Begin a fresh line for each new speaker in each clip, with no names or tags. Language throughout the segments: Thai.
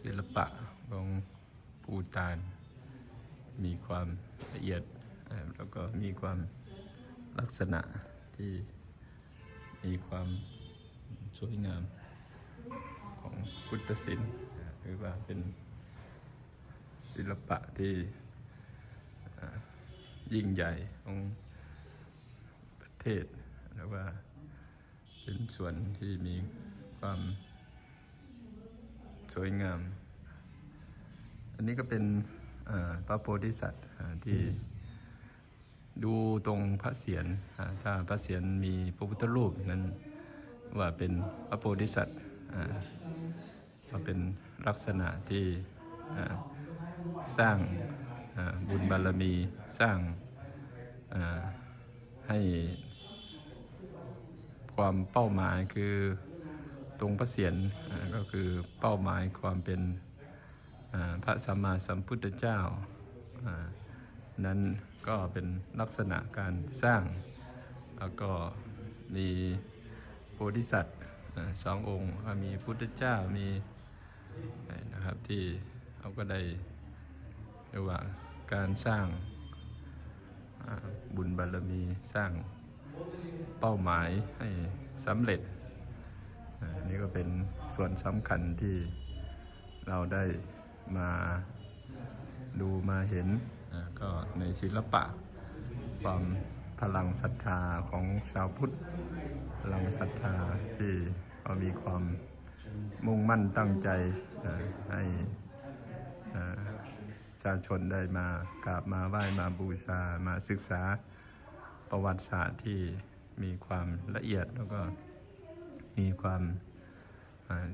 ศิลปะของปูตาน มีความละเอียดแล้วก็มีความลักษณะที่มีความสวยงามของพุทธศิลป์หรือว่าเป็นศิลปะที่ยิ่งใหญ่ของประเทศหรือว่าเป็นส่วนที่มีความ สวยงาม อันนี้ก็เป็นพระโพธิสัตว์ที่ดูตรงพระเศียรถ้าพระเศียรมีพระพุทธรูปนั้นว่าเป็นพระโพธิสัตว์ก็เป็นลักษณะที่สร้างบุญบารมีสร้างให้ความเป้าหมายคือ ตรงพระเศียรก็คือเป้าหมายความเป็นพระสัมมาสัมพุทธเจ้า นั้นก็เป็นลักษณะการสร้าง แล้วก็มีโพธิสัตว์สององค์ มีพุทธเจ้ามีนะครับที่เขาก็ได้เรียกว่าการสร้างบุญบารมีสร้างเป้าหมายให้สำเร็จ นี่ก็เป็นส่วนสำคัญที่เราได้มาดูมาเห็นก็ในศิลปะ ความพลังศรัทธาของชาวพุทธ พลังศรัทธาที่ก็มีความมุ่งมั่นตั้งใจให้อ่าประชาชนได้มากราบมาไหว้มาบูชามาศึกษาประวัติศาสตร์ที่มีความละเอียดแล้วก็ มีความ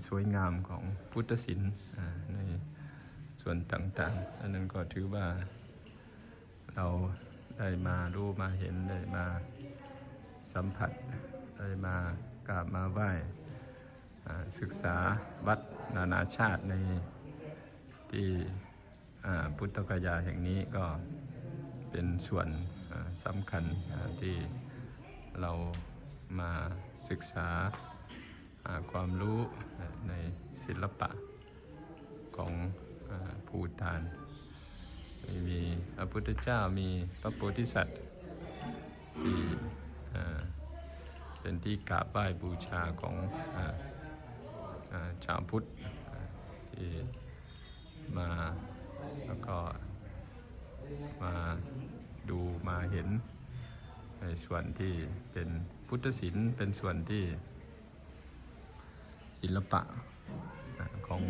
สวยงามของพุทธศิลป์ในส่วนต่างๆอันนั้นก็ถือว่าเราได้มารู้มาเห็นได้มาสัมผัสได้มากราบมาไหว้ศึกษาวัดนานาชาติในที่พุทธกยาแห่งนี้ก็เป็นส่วนสำคัญที่เรามาศึกษา หาความรู้ในศิลปะของภูฏาน มีพระพุทธเจ้ามีพระโพธิสัตว์ที่เป็นที่กราบไหว้บูชาของชาวพุทธที่มาแล้วก็มาดูมาเห็นในส่วนที่เป็นพุทธศิลป์เป็นส่วนที่ ศิลปะของ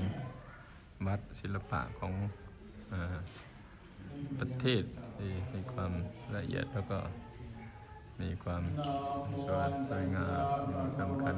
วัดศิลปะของอประเทศที่มีความละเอียดแล้วก็มีความสวยสวยงามสำคัญ